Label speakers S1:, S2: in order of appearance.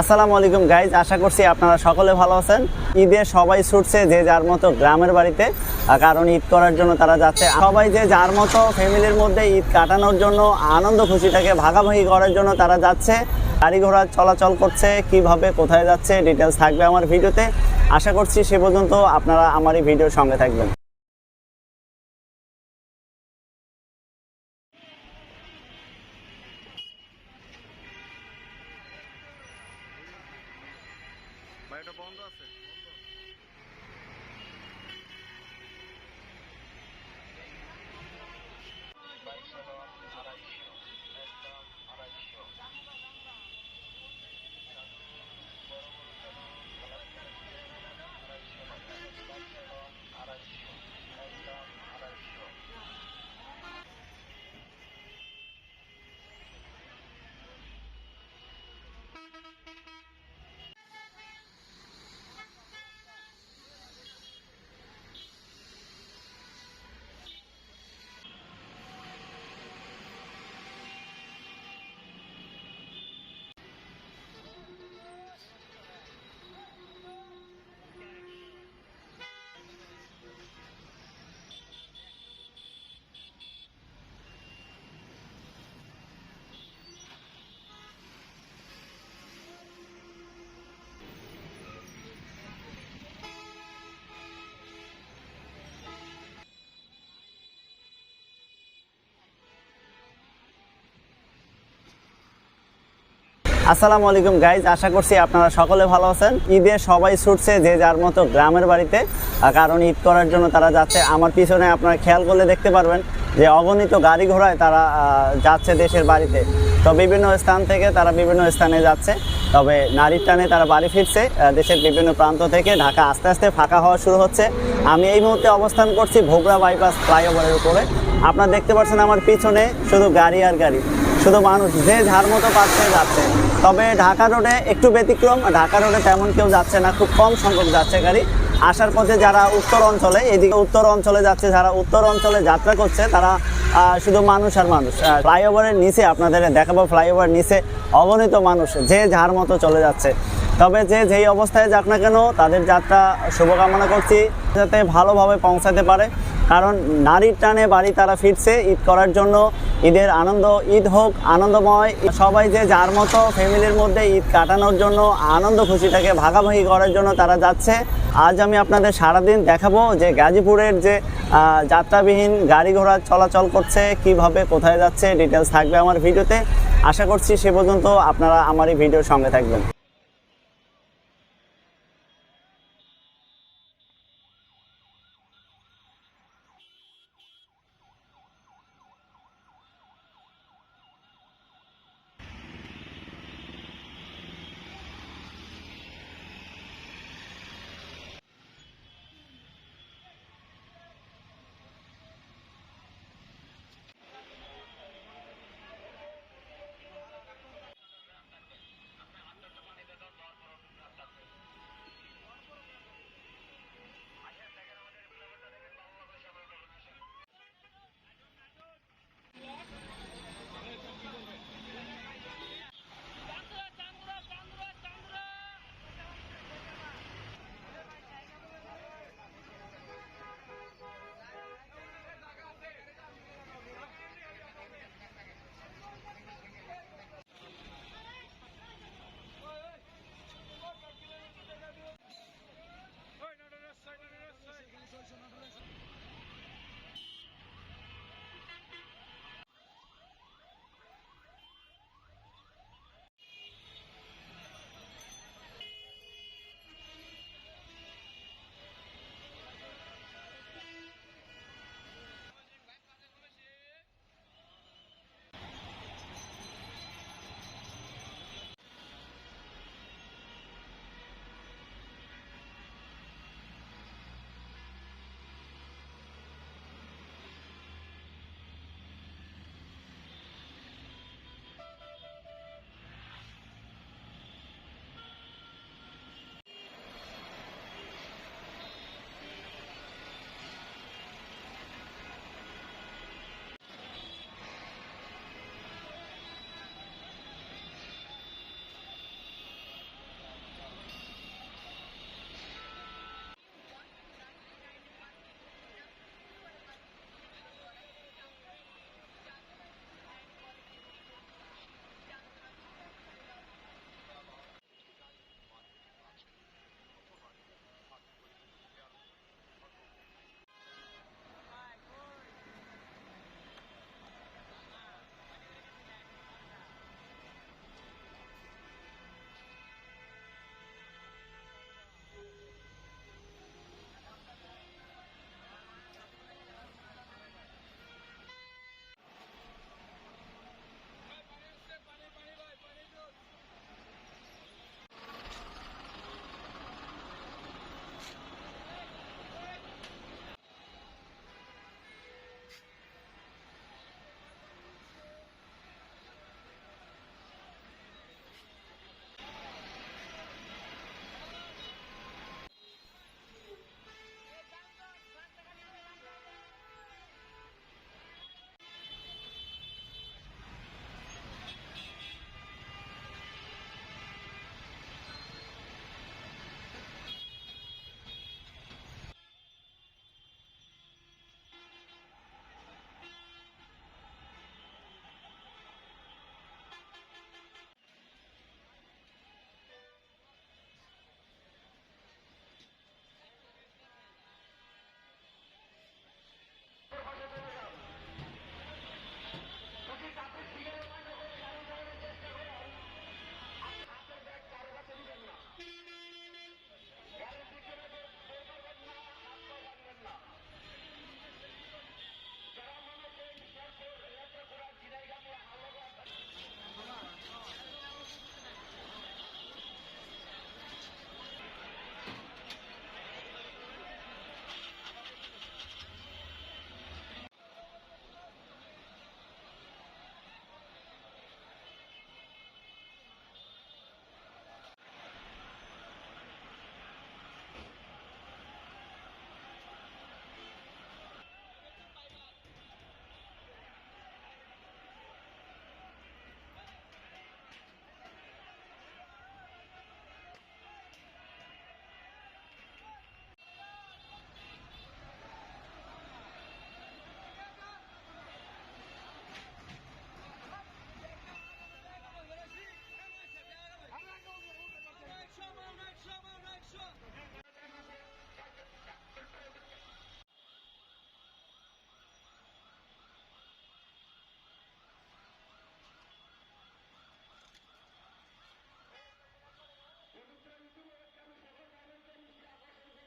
S1: আসসালামু আলাইকুম গাইজ আশা করছি আপনারা সকলে ভালো আছেন। ঈদে সবাই ছুটছে যে যার মতো গ্রামের বাড়িতে কারণ ঈদ করার জন্য তারা যাচ্ছে। সবাই যে যার মতো ফ্যামিলির মধ্যে ঈদ কাটানোর জন্য, আনন্দ খুশিটাকে ভাগাভাগি করার জন্য তারা যাচ্ছে। গাড়ি ঘোড়া চলাচল করছে, কীভাবে, কোথায় যাচ্ছে ডিটেলস থাকবে আমার ভিডিওতে। আশা করছি সে পর্যন্ত আপনারা আমার এই ভিডিওর সঙ্গে থাকবেন।
S2: বাড়িটা বন্ধ আছে।
S1: আসসালামু আলাইকুম গাইজ আশা করছি আপনারা সকলে ভালো আছেন। ঈদে সবাই ছুটছে যে যার মতো গ্রামের বাড়িতে। কারণ ঈদ করার জন্য তারা যাচ্ছে। আমার পিছনে আপনারা খেয়াল করলে দেখতে পারবেন যে অগণিত গাড়ি ঘোড়ায় তারা যাচ্ছে দেশের বাড়িতে। তো বিভিন্ন স্থান থেকে তারা বিভিন্ন স্থানে যাচ্ছে। তবে নারীর টানে তারা বাড়ি ফিরছে। দেশের বিভিন্ন প্রান্ত থেকে ঢাকা আস্তে আস্তে ফাঁকা হওয়া শুরু হচ্ছে। আমি এই মুহূর্তে অবস্থান করছি ভোগড়া বাইপাস ফ্লাইওভারের উপরে। আপনারা দেখতে পাচ্ছেন আমার পিছনে শুধু গাড়ি আর গাড়ি। শুধু মানুষ যে যার মতো পাচ্ছে যাচ্ছে। তবে ঢাকা রোডে একটু ব্যতিক্রম। ঢাকা রোডে তেমন কেউ যাচ্ছে না, খুব কম সংখ্যক যাচ্ছে গাড়ি। আসার পথে যারা উত্তর অঞ্চলে, এদিকে উত্তর অঞ্চলে যাচ্ছে, যারা উত্তর অঞ্চলে যাত্রা করছে, তারা শুধু মানুষ আর মানুষ। ফ্লাইওভারের নিচে আপনাদের দেখাবো, ফ্লাইওভার নিচে অগণিত মানুষ, যে যার মতো চলে যাচ্ছে। তবে যে যেই অবস্থায় যাক না কেন, তাদের যাত্রা শুভকামনা করছি, যাতে ভালোভাবে পৌঁছাতে পারে। কারণ নারীর টানে বাড়ি তারা ফিরছে, ঈদ করার জন্য ঈদের আনন্দ, ঈদ হোক, আনন্দময়, সবাই যে যার মতো ফ্যামিলির মধ্যে ঈদ কাটানোর জন্য, আনন্দ খুশিটাকে ভাগাভাগি করার জন্য তারা যাচ্ছে। আজ আমি আপনাদের সারাদিন দেখাবো যে গাজীপুরের যে যাত্রাবিহীন গাড়ি ঘোড়া চলাচল করছে, কীভাবে কোথায় যাচ্ছে ডিটেলস থাকবে আমার ভিডিওতে। আশা করছি সে পর্যন্ত আপনারা আমার এই ভিডিওর সঙ্গে থাকবেন।